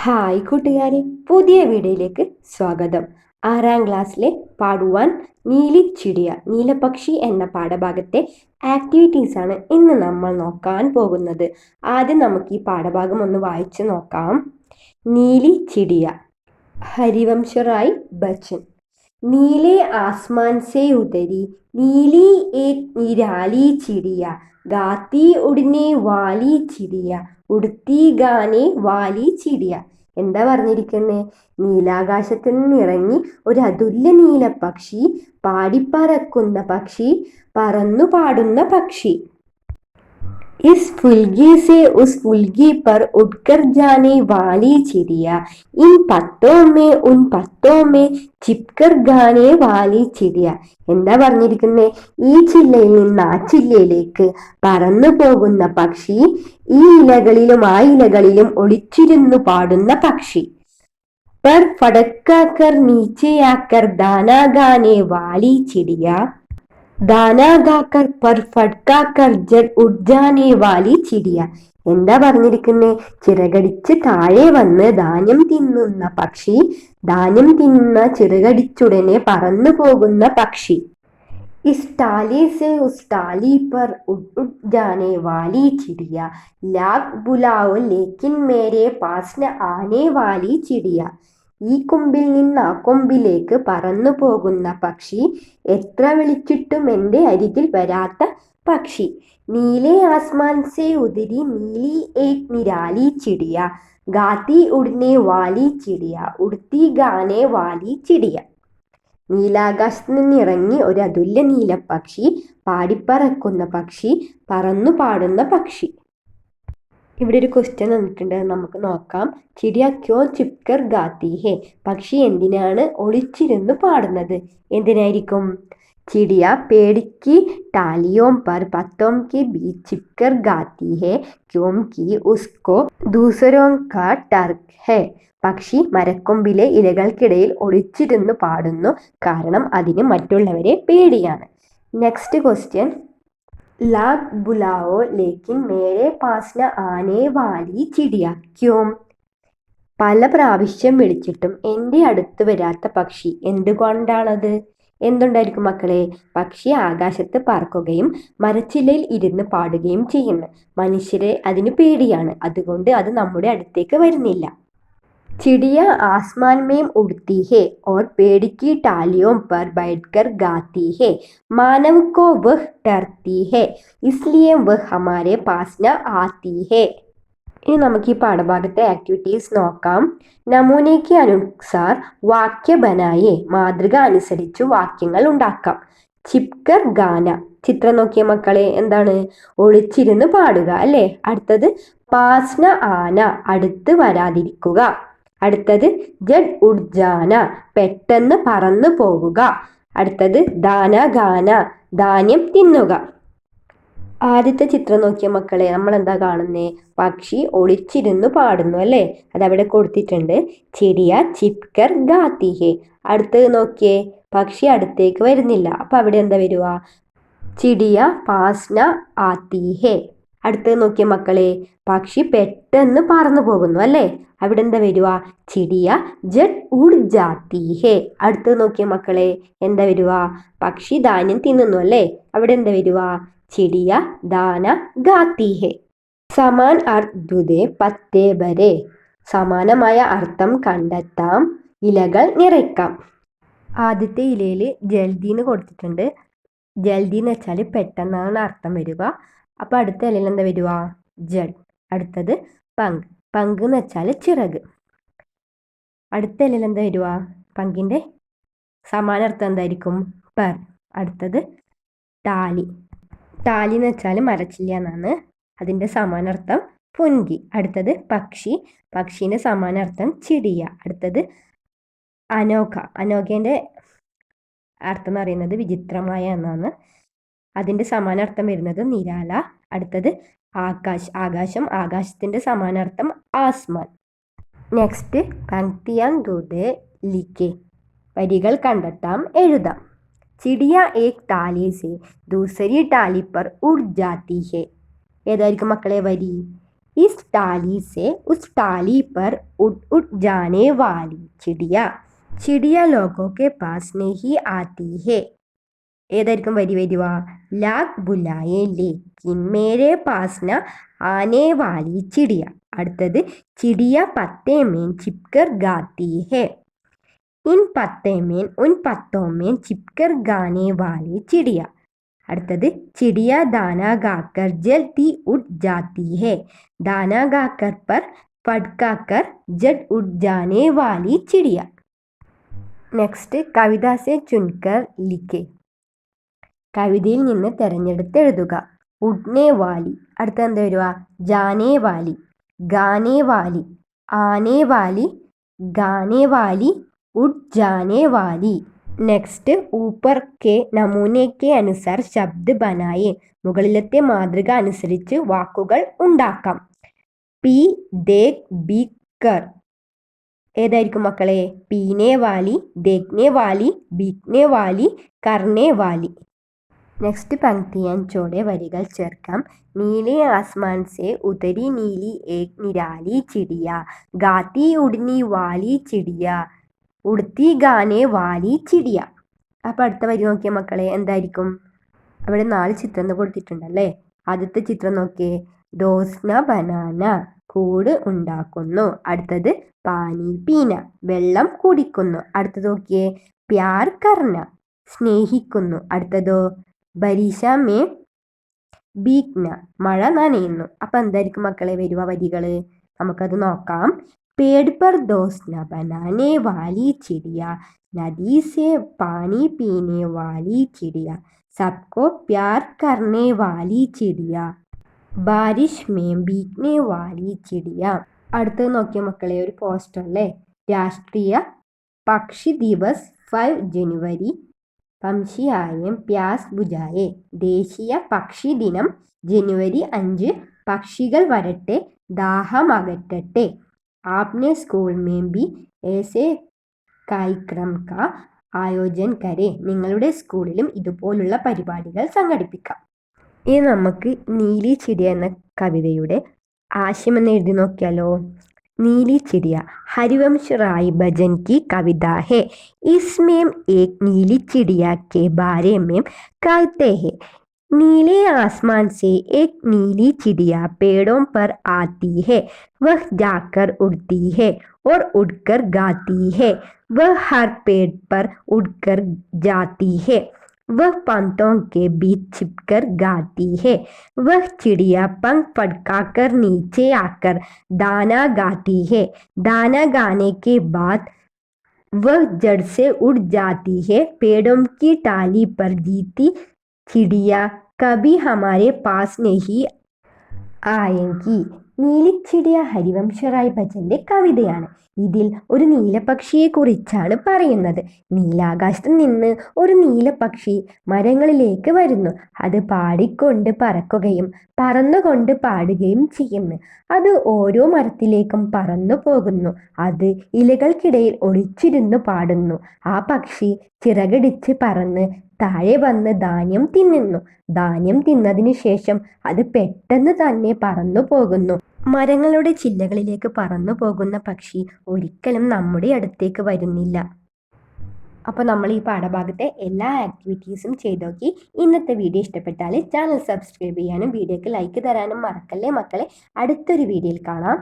Hi കൂട്ടുകാരെ പുതിയ വീഡിയോയിലേക്ക് സ്വാഗതം. ആറാം ക്ലാസ്സിലെ പാടുവാൻ ചിടിയ നീലപക്ഷി എന്ന പാഠഭാഗത്തെ ആക്ടിവിറ്റീസ് ആണ് ഇന്ന് നമ്മൾ നോക്കാൻ പോകുന്നത്. ആദ്യം നമുക്ക് ഈ പാഠഭാഗം ഒന്ന് വായിച്ചു നോക്കാം. നീലി ചിടിയ ഹരിവംശ റായ് ബച്ചൻ നീലെ ആസ്മാൻ സേ നീലി ഏക് നിരാലി ചിടിയ ഗാത്തി ഉടനെ വാലി ചിടിയ ഉടുത്തി ഗാനെ വാലി ചിടിയ. എന്താ പറഞ്ഞിരിക്കുന്നത് നീലാകാശത്തിൽ നിന്നിറങ്ങി ഒരു അതുല്യ നീല പക്ഷി പാടിപ്പറക്കുന്ന പക്ഷി പറന്നു പാടുന്ന പക്ഷി. इस फुलगी से उस फुलगी पर उड़कर जाने वाली चिड़िया इन पत्तों में उन पत्तों में ചിപ്കർ ഗാനെ വാലി ചിടിയ എന്താ പറഞ്ഞിരിക്കുന്നത് ഈ ചില്ലയിൽ നിന്ന് ആ ചില്ലയിലേക്ക് പറന്നു പോകുന്ന പക്ഷി ഈ ഇലകളിലും ആ ഇലകളിലും ഒളിച്ചിരുന്നു പാടുന്ന പക്ഷി पर फड़काकर नीचे आकर दाना गाने ദാനാദാക്കർ പർ ഫട്കാക്കർ ജൽ ഉർജാനെ വാലി ചിരിയ. എന്താ പറഞ്ഞിരിക്കുന്നേ? ചിറകടിച്ച് താഴെ വന്ന് ധാന്യം തിന്നുന്ന പക്ഷി ധാന്യം തിന്നുന്ന ചിറകടിച്ചുടനെ പറന്നു പോകുന്ന പക്ഷി. इस टाली से उस टाली पर उड़ उड़ जाने वाली चिड़िया ഈ കൊമ്പിൽ നിന്ന് ആ കൊമ്പിലേക്ക് പറന്നു പോകുന്ന പക്ഷി എത്ര വിളിച്ചിട്ടും എന്റെ അരികിൽ വരാത്ത പക്ഷി. നീലേ ആസ്മാൻ സേ ഉതിരി നീലി ഏക് നിരാലി ചിടിയ. ഗാത്തി ഉടനെ വാലി ചിടിയ. ഉടുത്തി ഗാനെ വാലി ചിടിയ. നീലാകാശത്ത് നിന്നിറങ്ങി ഒരു അതുല്യ നീലപ്പക്ഷി പാടിപ്പറക്കുന്ന പക്ഷി പറന്നു പാടുന്ന പക്ഷി. ഇവിടെ ഒരു ക്വസ്റ്റ്യൻ തന്നിട്ടുണ്ട് നമുക്ക് നോക്കാം. ചിരിയ ക്യോ ചിപ്കർ ഗാത്തി ഹേ പക്ഷി എന്തിനാണ് ഒളിച്ചിരുന്നു പാടുന്നത്? എന്തിനായിരിക്കും? ചിടിയ പേടിക്ക് ടാലിയോം പർ പത്തോം കി ബീ ചിപ്കർ ഗാത്തി ഹേ ക്യോം കി ഉസ്കോ ദൂസരോം കാ ടർക്ക് ഹേ? പക്ഷി മരക്കൊമ്പിലെ ഇലകൾക്കിടയിൽ ഒളിച്ചിരുന്നു പാടുന്നു. കാരണം അതിന് മറ്റുള്ളവരെ പേടിയാണ്. നെക്സ്റ്റ് ക്വസ്റ്റ്യൻ लाख बुलाओ लेकिन मेरे पास न आने वाली ചിടിയ ക്യോം പല പ്രാവശ്യം വിളിച്ചിട്ടും എൻ്റെ അടുത്ത് വരാത്ത പക്ഷി എന്തുകൊണ്ടാണത് എന്തുണ്ടായിരിക്കും മക്കളെ പക്ഷി ആകാശത്ത് പറക്കുകയും മരച്ചില്ലയിൽ ഇരുന്ന് പാടുകയും ചെയ്യുന്നു മനുഷ്യരെ അതിന് പേടിയാണ് അതുകൊണ്ട് അത് നമ്മുടെ അടുത്തേക്ക് വരുന്നില്ല चिड़िया आसमान में उड़ती है और पेड़ की टालियों पर बैठकर गाती है मानव को वह डरती है इसलिए वह हमारे पास न आती है ഇനി നമുക്ക് ഈ പാഠഭാഗത്തെ ആക്ടിവിറ്റീസ് നോക്കാം നമൂനയ്ക്ക് അനുസാർ വാക്യ ബനായെ മാതൃക അനുസരിച്ച് വാക്യങ്ങൾ ഉണ്ടാക്കാം ചിപ്കർ ഗാന ചിത്രം നോക്കിയ മക്കളെ എന്താണ് ഒളിച്ചിരുന്ന് പാടുക അല്ലേ അടുത്തത് പാസ്ന ആന അടുത്ത് വരാതിരിക്കുക അടുത്തത് ജഡ് ഉഡ്ജാന പെട്ടെന്ന് പറന്നു പോകുക അടുത്തത് ദാന ഗാന ധാന്യം തിന്നുക. ആദ്യത്തെ ചിത്രം നോക്കിയ മക്കളെ നമ്മൾ എന്താ കാണുന്നേ? പക്ഷി ഒളിച്ചിരുന്നു പാടുന്നു അല്ലേ? അതവിടെ കൊടുത്തിട്ടുണ്ട്. ചിടിയ ചിപ്കർ ഗാത്തിഹേ. അടുത്തത് നോക്കിയേ പക്ഷി അടുത്തേക്ക് വരുന്നില്ല. അപ്പൊ അവിടെ എന്താ വരുക ചിടിയ പാസ്ന ആത്തിഹേ. അടുത്തത് നോക്കിയ മക്കളെ പക്ഷി പെട്ടെന്ന് പറന്നു പോകുന്നു അല്ലേ? അവിടെ എന്താ വരുക? ചിടിയ ജഡ് ഉഡ് ജാത്തി ഹേ. അടുത്തത് നോക്കിയ മക്കളെ എന്താ വരുക? പക്ഷി ധാന്യം തിന്നുന്നു അല്ലേ? അവിടെ എന്താ വരുക? ചിടിയ ദാന ഗാത്തി സമാൻ അർദ്ദുദേ പത്തേ വരെ സമാനമായ അർത്ഥം കണ്ടെത്താം ഇലകൾ നിറയ്ക്കാം. ആദ്യത്തെ ഇലയിൽ ജൽദി എന്ന് കൊടുത്തിട്ടുണ്ട്. ജൽദി എന്ന് വെച്ചാൽ പെട്ടെന്നാണ് അർത്ഥം വരിക. അപ്പോൾ അടുത്ത ഇലയിൽ എന്താ വരിക ജഡ്. അടുത്തത് പങ്ക്. പങ്ക് എന്ന് വെച്ചാൽ ചിറക്. അടുത്ത ഇലയിൽ എന്താ വരിക പങ്കിന്റെ സമാനാർത്ഥം എന്തായിരിക്കും? പർ. അടുത്തത് ടാലി. ടാലി എന്ന് വെച്ചാൽ മരച്ചില്ല എന്നാണ് അതിന്റെ സമാനാർത്ഥം പുൻകി അടുത്തത് പക്ഷി. പക്ഷീന്റെ സമാനാർത്ഥം ചിടിയ. അടുത്തത് അനോഖ അനോഖേന്റെ അർത്ഥം എന്ന് പറയുന്നത് വിചിത്രമായ എന്നാണ് അതിന്റെ സമാനാർത്ഥം വരുന്നത് നിരാല. അടുത്തത് ആകാശ് ആകാശം ആകാശത്തിന്റെ സമാനാർത്ഥം ആസ്മാൻ. നെക്സ്റ്റ് പങ്ക്തിയാൻ ദൂത് ലിക്കെ വരികൾ കണ്ടെത്താം എഴുതാം. ചിടിയ ഏക് താലി സെ ദൂസരി ടാലി പർ ഉർജാത്തി ഹെ. ഏതായിരിക്കും മക്കളെ വരി? ഇസ് ടാലി സെ ഉസ് ടാലി പർ ഉഡ് ഉഡ് ജാനേ വാലി. ചിടിയ. ചിടിയ ലോകോ കെ പാസ് നെഹി ആത്തി ഹെ. ഏതായിരിക്കും വരി വരുക ലാഗ് ബുലായെ ലേക്കിൻ മേരെ പാസ് ന ആനെ വാലി ചിടിയ അടുത്തത് ചിടിയ പത്തേ മേൻ ചിപ്കർ ഗാത്തി ഹെ ഇൻ പത്തേ മേൻ ഉൻ പത്തോ മേൻ ചിപ്കർ ഗാനെ വാലി ചിടിയ അടുത്തത് ചിടിയ ദാന ഗാക്കർ ജൽതി ഉഡ് ജാത്തി ഹെ ദാന ഗാക്കർ पर फटकाकर जट उठ जाने वाली चिड़िया നെക്സ്റ്റ് കവിത സെ ചുൻകർ ലിഖെ കവിതയിൽ നിന്ന് തിരഞ്ഞെടുത്ത് എഴുതുക ഉഡ്നേ വാലി. അടുത്ത എന്താ വരിക? ജാനേ വാലി. ഗാനേ വാലി. ആനേ വാലി. ഗാനേ വാലി. ഉഡ് ജാനേ വാലി. നെക്സ്റ്റ് ഊപ്പർ കെ നമൂനെ കെ അനുസാർ ശബ്ദ് ബനായെ. മുകളിലത്തെ മാതൃക അനുസരിച്ച് വാക്കുകൾ ഉണ്ടാക്കാം. പി ദേഖ് ബി കർ ഏതായിരിക്കും മക്കളെ? പീനെ വാലി ദേഗ്നെ വാലി ബീക്നെ വാലി കർണേ വാലി. നെക്സ്റ്റ് പങ്ക്തി ചോടെ വരികൾ ചേർക്കാം. നീലെ ആസ്മാൻ ഉദരി ഉതരി നീലി ഏക് നിരാലി ചിടിയ. ഗാത്തി ഉടിനി വാലി ചിടിയ. ഉടുത്തി ഗാനെ വാലി ചിടിയ. അപ്പം അടുത്ത വരി നോക്കിയ മക്കളെ എന്തായിരിക്കും? അവിടെ നാല് ചിത്രം കൊടുത്തിട്ടുണ്ടല്ലേ? ആദ്യത്തെ ചിത്രം നോക്കിയേ. ദോസ്ന ബനാന കൂട് ഉണ്ടാക്കുന്നു. അടുത്തത് പാനി പീന വെള്ളം കുടിക്കുന്നു. അടുത്തത് നോക്കിയേ. പ്യാർ കർണ സ്നേഹിക്കുന്നു. അടുത്തതോ ബരീശാമേ ബീഗ്ന മഴ നനയുന്നു. അപ്പൊ എന്തായിരിക്കും മക്കളെ വരുവ വരികൾ? നമുക്കത് നോക്കാം. പേട് പർ ദോസ്ന ബനാനെ വാലി ചിടിയ നദീസേ പാനി പീനെ വാലി ചിടിയ സബ്കോ പ്യാർ കർണെ വാലി ചിടിയ ബാരിഷ് മേ ബീഗ്നെ വാലി ചിടിയ. അടുത്തത് നോക്കിയ മക്കളെ ഒരു പോസ്റ്റർ അല്ലേ രാഷ്ട്രീയ പക്ഷി ദിവസ് ഫൈവ് ജനുവരി പംഷിയായം പ്യാസ് ബുജായെ ദേശീയ പക്ഷി ദിനം ജനുവരി അഞ്ച്. പക്ഷികൾ വരട്ടെ ദാഹം അകറ്റട്ടെ. ആപ്നെ സ്കൂൾ മേമ്പി ബി ഏസേ കായിക്രം ക ആയോജൻ കരെ. നിങ്ങളുടെ സ്കൂളിലും ഇതുപോലുള്ള പരിപാടികൾ സംഘടിപ്പിക്കാം. ഇനി നമുക്ക് നീലി ചിടി എന്ന കവിതയുടെ ആശയമെന്ന് എഴുതി നോക്കിയാലോ? नीली चिड़िया हरिवंश राय भजन की कविता है इसमें एक नीली चिड़िया के बारे में कहते हैं नीले आसमान से एक नीली चिड़िया पेड़ों पर आती है वह जाकर उड़ती है और उड़कर गाती है वह हर पेड़ पर उड़कर जाती है वह पंतों के बीच छिपकर गाती है। वह चिड़िया पंख फटकाकर नीचे आकर दाना गाती है। दाना गाने के बाद वह जड़ से उड़ जाती है। पेड़ों की टाली पर जीती चिड़िया कभी हमारे पास नहीं आएँगी। നീലിച്ചിടിയ ഹരിവംശറായ് ഭജന്റെ കവിതയാണ്. ഇതിൽ ഒരു നീലപക്ഷിയെക്കുറിച്ചാണ് പറയുന്നത്. നീലാകാശത്ത് നിന്ന് ഒരു നീലപക്ഷി മരങ്ങളിലേക്ക് വരുന്നു. അത് പാടിക്കൊണ്ട് പറക്കുകയും പറന്നുകൊണ്ട് പാടുകയും ചെയ്യുന്നു. അത് ഓരോ മരത്തിലേക്കും പറന്നു പോകുന്നു. അത് ഇലകൾക്കിടയിൽ ഒളിച്ചിരുന്നു പാടുന്നു. ആ പക്ഷി ചിറകടിച്ച് പറന്ന് താഴെ വന്ന് ധാന്യം തിന്നുന്നു. ധാന്യം തിന്നതിന് ശേഷം അത് പെട്ടെന്ന് തന്നെ പറന്നു പോകുന്നു. മരങ്ങളുടെ ചില്ലകളിലേക്ക് പറന്നു പോകുന്ന പക്ഷി ഒരിക്കലും നമ്മുടെ അടുത്തേക്ക് വരുന്നില്ല. അപ്പോൾ നമ്മൾ ഈ പാഠഭാഗത്തെ എല്ലാ ആക്ടിവിറ്റീസും ചെയ്തു നോക്കി ഇന്നത്തെ വീഡിയോ ഇഷ്ടപ്പെട്ടാൽ ചാനൽ സബ്സ്ക്രൈബ് ചെയ്യാനും വീഡിയോക്ക് ലൈക്ക് തരാനും മറക്കല്ലേ മക്കളെ? അടുത്തൊരു വീഡിയോയിൽ കാണാം.